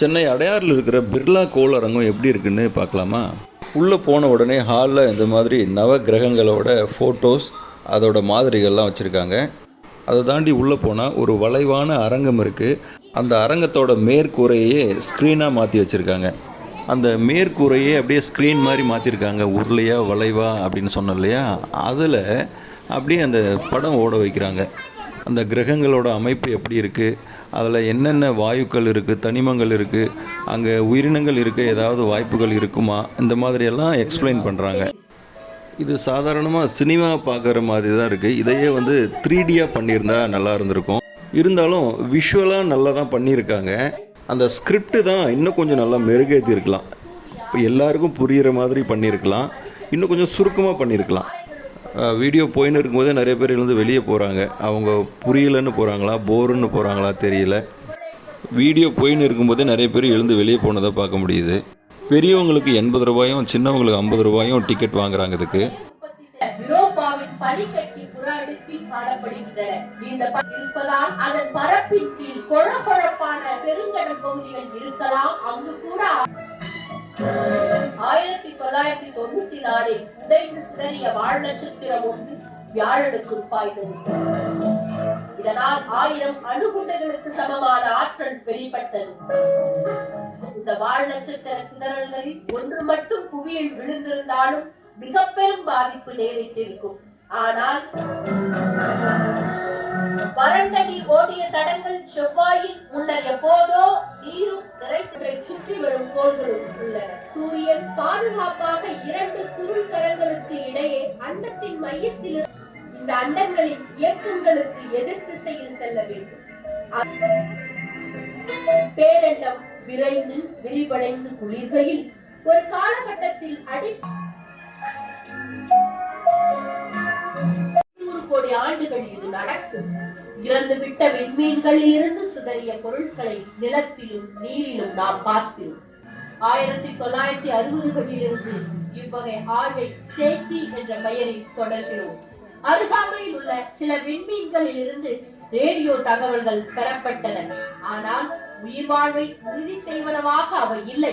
சென்னை அடையாறில் இருக்கிற பிர்லா கோளரங்கம் எப்படி இருக்குன்னு பார்க்கலாமா? உள்ளே போன உடனே ஹாலில் இந்த மாதிரி நவ கிரகங்களோட ஃபோட்டோஸ் அதோட மாதிரிகள்லாம் வச்சுருக்காங்க. அதை தாண்டி உள்ளே போனால் ஒரு வளைவான அரங்கம் இருக்குது அந்த அரங்கத்தோட மேற்கூரையே ஸ்க்ரீனாக மாற்றி வச்சுருக்காங்க. அந்த மேற்கூரையே அப்படியே ஸ்க்ரீன் மாதிரி மாற்றிருக்காங்க உருளையா வளைவா அப்படின்னு சொன்னோம் இல்லையா? அதில் அப்படியே அந்த படம் ஓட வைக்கிறாங்க. அந்த கிரகங்களோட அமைப்பு எப்படி இருக்குது அதில் என்னென்ன வாயுக்கள் இருக்குது தனிமங்கள் இருக்குது அங்கே உயிரினங்கள் இருக்க ஏதாவது வாய்ப்புகள் இருக்குமா? இந்த மாதிரியெல்லாம் எக்ஸ்பிளைன் பண்ணுறாங்க இது சாதாரணமாக சினிமா பார்க்குற மாதிரி தான் இருக்குது இதையே வந்து த்ரீ டியாக பண்ணியிருந்தா நல்லா இருந்திருக்கும். இருந்தாலும் விஷுவலாக நல்லா தான் பண்ணியிருக்காங்க. அந்த ஸ்கிரிப்டு தான் இன்னும் கொஞ்சம் நல்லா மெருகேற்றிருக்கலாம் இப்போ எல்லாருக்கும் புரிகிற மாதிரி பண்ணியிருக்கலாம். இன்னும் கொஞ்சம் சுருக்கமாக பண்ணியிருக்கலாம். வீடியோ போயின்னு இருக்கும்போதே நிறைய பேர் எழுந்து வெளியே போகிறாங்க அவங்க புரியலன்னு போகிறாங்களா போருன்னு போகிறாங்களா தெரியல. வீடியோ போயின்னு இருக்கும்போதே நிறைய பேர் எழுந்து வெளியே போனதை பார்க்க முடியுது. பெரியவங்களுக்கு எண்பது ரூபாயும் சின்னவங்களுக்கு ஐம்பது ரூபாயும் டிக்கெட் வாங்குறாங்க இதுக்கு. இந்த இருப்பதால் அதன் பரப்பின் கீழ் கொழகொழப்பான பெருங்கடல் பகுதிகள் இருக்கலாம். அங்கு நாலில் சிதறிய வாழ் நட்சத்திரம் ஒன்று வியாழனுக்கு பாய்ந்தது இதனால் ஆயிரம் அணுகுண்டுகளுக்கு சமமான ஆற்றல் வெளிப்பட்டது. இந்த வாழ் நட்சத்திர சிதறல்களில் ஒன்று மட்டும் புவியில் விழுந்திருந்தாலும் மிக பெரும் பாதிப்பு நேரிட்டிருக்கும் ஆனால் வறண்ட நீர் ஓடிய தடங்கள் செவ்வாயின் முன்னர் எப்போதோ நீரும் நிறைத்து சுற்றி வரும் கோள்களும் உள்ளன. சூரியன் பாதுகாப்பாக இரண்டு குருள் தரங்களுக்கு இடையே அண்டத்தின் மையத்தில் இந்த அண்டங்களின் இயக்கங்களுக்கு எதிர் திசையில் செல்ல வேண்டும். பேரண்டம் விரைந்து விரிவடைந்து குளிர்கையில் ஒரு காலகட்டத்தில் அடி கோடி ஆண்டுகள் இது நடக்கும். இறந்து விட்ட விண்மீன்களில் இருந்து சிதறிய பொருட்களை நிலத்திலும் நீரிலும் நாம் பார்க்கிறோம் ஆயிரத்தி தொள்ளாயிரத்தி அறுபதுகளில் இருந்து இவ்வகை ஆய்வை சேத்தி என்ற பெயரில் தொடர்கிறோம். அருகாமையில் உள்ள சில விண்மீன்களில் இருந்து ரேடியோ தகவல்கள் பெறப்பட்டன. ஆனால் உயிர் வாழ்வை உறுதி செய்வனவாக அவை இல்லை.